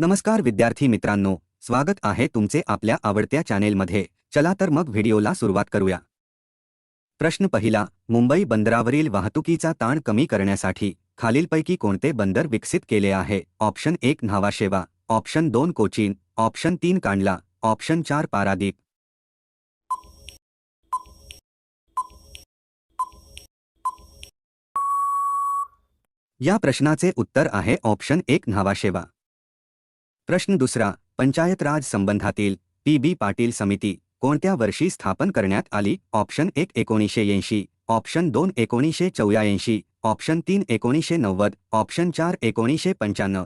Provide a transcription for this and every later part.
नमस्कार विद्यार्थी मित्रांनो स्वागत आहे तुमचे आपल्या आवडत्या चॅनेलमध्ये. चला तर मग व्हिडिओला सुरुवात करूया. प्रश्न पहिला मुंबई बंदरावरील वाहतुकीचा ताण कमी करण्यासाठी खालीलपैकी कोणते बंदर विकसित केले आहे? ऑप्शन एक न्हावाशेवा. ऑप्शन दोन कोचीन. ऑप्शन तीन कांडला. ऑप्शन चार पारादीप. या प्रश्नाचे उत्तर आहे ऑप्शन एक न्हावाशेवा. प्रश्न दुसरा पंचायत राज संबंधातील पी बी पाटील समिती कोणत्या वर्षी स्थापन करण्यात आली? ऑप्शन एक एकोणीसशे ऐंशी ऑप्शन दोन एकोणीसशे चौऱ्याऐंशी ऑप्शन तीन एकोणीसशे नव्वद ऑप्शन चार एकोणीसशे पंच्याण्णव.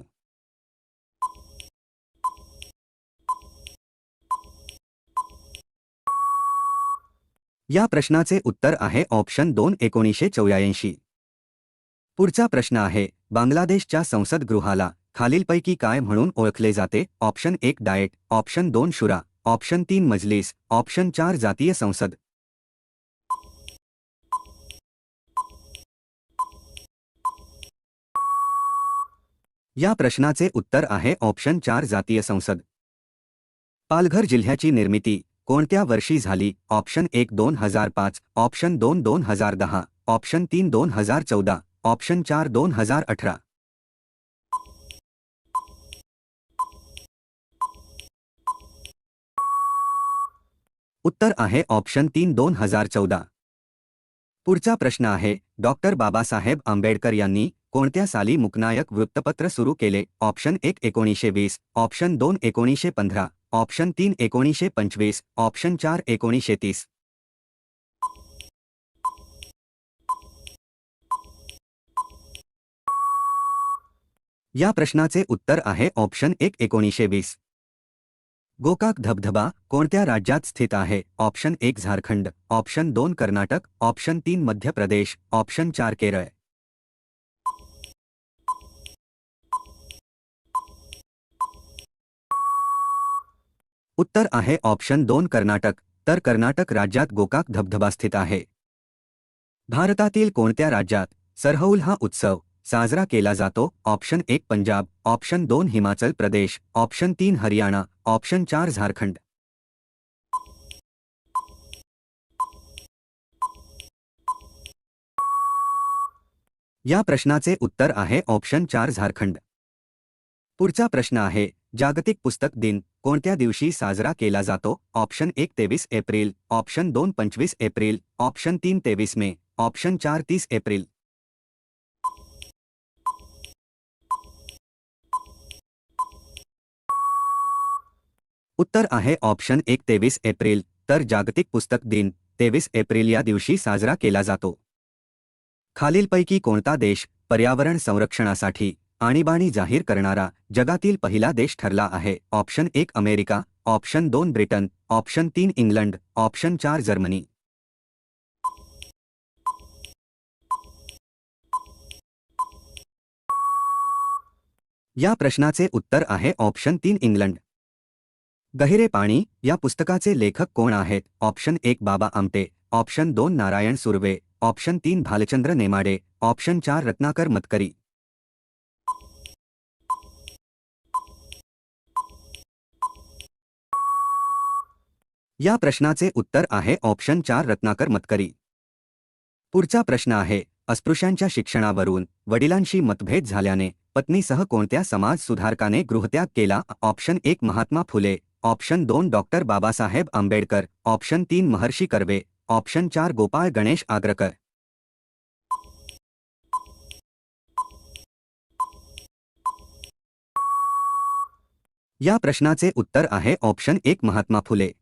या प्रश्नाचे उत्तर आहे ऑप्शन दोन एकोणीसशे चौऱ्याऐंशी. पुढचा प्रश्न आहे बांगलादेशच्या संसदगृहाला खालीलपैकी काय म्हणून ओळखले जाते? ऑप्शन एक डाएट. ऑप्शन दोन शुरा. ऑप्शन तीन मजलिस. ऑप्शन चार जातीय संसद. या प्रश्नाचे उत्तर आहे ऑप्शन चार जातीय संसद. पालघर जिल्ह्याची निर्मिती. कोणत्या वर्षी झाली? ऑप्शन एक दोन हजार पाच. ऑप्शन दोन दोन हजार दहा. ऑप्शन तीन दोन हजार चौदा. ऑप्शन चार दोन हजार अठरा. उत्तर आहे ऑप्शन तीन दोन हजार चौदा. पुढचा प्रश्न आहे डॉक्टर बाबासाहेब आंबेडकर यांनी कोणत्या साली मुकनायक वृत्तपत्र सुरू केले? ऑप्शन एक एकोणीसशे वीस ऑप्शन दोन एकोणीसशे पंधरा ऑप्शन तीन एकोणीसशे पंचवीस ऑप्शन चार एकोणीसशे तीस. या प्रश्नाचे उत्तर आहे ऑप्शन एक एकोणीसशे वीस. गोकाक धबधबा कोणत्या राज्यात स्थित आहे? ऑप्शन एक झारखंड, ऑप्शन दोन कर्नाटक, ऑप्शन तीन मध्य प्रदेश, ऑप्शन चार केरळ. उत्तर आहे ऑप्शन दोन कर्नाटक, तर कर्नाटक राज्यात गोकाक धबधबा स्थित आहे. भारतातील कोणत्या राज्यात सरहौल हा उत्सव साजरा केला जातो. ऑप्शन एक पंजाब, ऑप्शन दोन हिमाचल प्रदेश, ऑप्शन तीन हरियाणा, ऑप्शन चार झारखंड. या प्रश्नाचे उत्तर आहे ऑप्शन चार झारखंड. पुढचा प्रश्न आहे, जागतिक पुस्तक दिन, कोणत्या दिवशी साजरा केला जातो? ऑप्शन एक तेवीस एप्रिल, ऑप्शन दोन पंचवीस एप्रिल, ऑप्शन तीन तेवीस मे, ऑप्शन चार तीस एप्रिल. उत्तर आहे ऑप्शन एक तेवीस एप्रिल तर जागतिक पुस्तक दिन तेवीस एप्रिल या दिवशी साजरा केला जातो. खालीलपैकी कोणता देश पर्यावरण संरक्षणासाठी आणीबाणी जाहीर करणारा जगातील पहिला देश ठरला आहे? ऑप्शन एक अमेरिका ऑप्शन दोन ब्रिटन ऑप्शन तीन इंग्लंड ऑप्शन चार जर्मनी. या प्रश्नाचे उत्तर आहे ऑप्शन तीन इंग्लंड. गहिरे पाणी या पुस्तकाचे लेखक कोण आहेत? ऑप्शन एक बाबा आमटे ऑप्शन दोन नारायण सुर्वे ऑप्शन तीन भालचंद्र नेमाडे ऑप्शन चार रत्नाकर मतकरी. या प्रश्नाचे उत्तर आहे ऑप्शन चार रत्नाकर मतकरी. पुढचा प्रश्न आहे अस्पृश्यांच्या शिक्षणावरून वडिलांशी मतभेद झाल्याने पत्नीसह कोणत्या समाज सुधारकाने गृहत्याग केला? ऑप्शन एक महात्मा फुले ऑप्शन दोन डॉक्टर बाबासाहेब आंबेडकर, ऑप्शन तीन महर्षी कर्वे, ऑप्शन चार गोपाळ गणेश आग्रकर. या प्रश्नाचे उत्तर आहे ऑप्शन एक महात्मा फुले.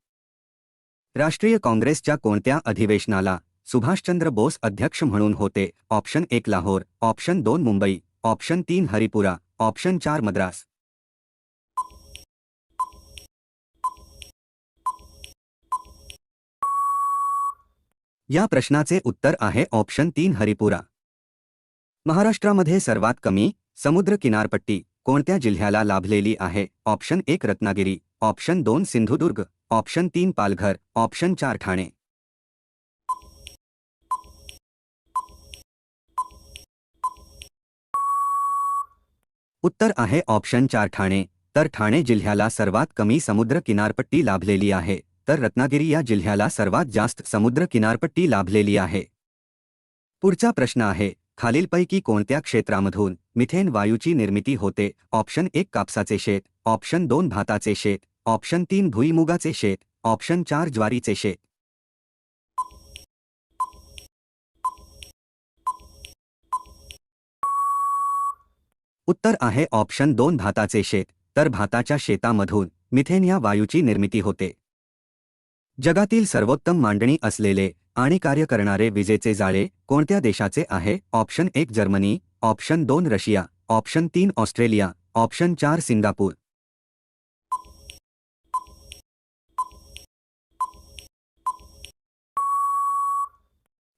राष्ट्रीय काँग्रेसच्या कोणत्या अधिवेशनाला सुभाषचंद्र बोस अध्यक्ष म्हणून होते? ऑप्शन एक लाहोर, ऑप्शन दोन मुंबई, ऑप्शन तीन हरिपुरा, ऑप्शन चार मद्रास. या प्रश्नाचे उत्तर आहे ऑप्शन तीन हरिपुरा. महाराष्ट्रामध्ये सर्वात कमी समुद्र किनारपट्टी कोणत्या जिल्ह्याला लाभलेली आहे? ऑप्शन एक रत्नागिरी, ऑप्शन दोन सिंधुदुर्ग, ऑप्शन तीन पालघर, ऑप्शन चार ठाणे. उत्तर आहे ऑप्शन चार ठाणे, तर ठाणे जिल्ह्याला सर्वात कमी समुद्र किनारपट्टी लाभलेली आहे. तर रत्नागिरी या जिल्ह्याला सर्वात जास्त समुद्र किनारपट्टी लाभलेली आहे. पुढचा प्रश्न आहे खालीलपैकी कोणत्या क्षेत्रामधून मिथेन वायूची निर्मिती होते? ऑप्शन एक कापसाचे शेत ऑप्शन दोन भाताचे शेत ऑप्शन तीन भुईमुगाचे शेत ऑप्शन चार ज्वारीचे शेत. उत्तर आहे ऑप्शन दोन भाताचे शेत तर भाताच्या शेतामधून मिथेन या वायूची निर्मिती होते. जगातील सर्वोत्तम मांडणी असलेले आणि कार्य करणारे विजेचे जाळे कोणत्या देशाचे आहे? ऑप्शन एक जर्मनी ऑप्शन दोन रशिया ऑप्शन तीन ऑस्ट्रेलिया ऑप्शन चार सिंगापूर.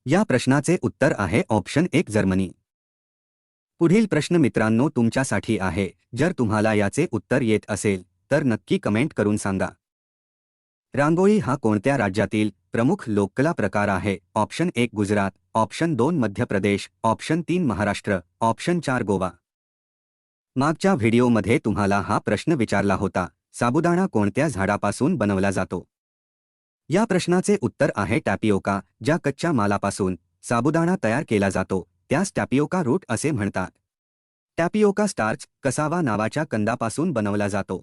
या प्रश्नाचे उत्तर आहे ऑप्शन एक जर्मनी. पुढील प्रश्न मित्रांनो तुमच्यासाठी आहे. जर तुम्हाला याचे उत्तर येत असेल तर नक्की कमेंट करून सांगा. रांगोळी हा कोणत्या राज्यातील प्रमुख लोककला प्रकार आहे? ऑप्शन एक गुजरात ऑप्शन दोन मध्य प्रदेश ऑप्शन तीन महाराष्ट्र ऑप्शन चार गोवा. मागच्या व्हिडिओमध्ये तुम्हाला हा प्रश्न विचारला होता साबुदाणा कोणत्या झाडापासून बनवला जातो? या प्रश्नाचे उत्तर आहे टॅपिओका ज्या कच्च्या मालापासून साबुदाणा तयार केला जातो त्यास टॅपिओका रूट असे म्हणतात. टॅपिओका स्टार्च कसावा नावाच्या कंदापासून बनवला जातो.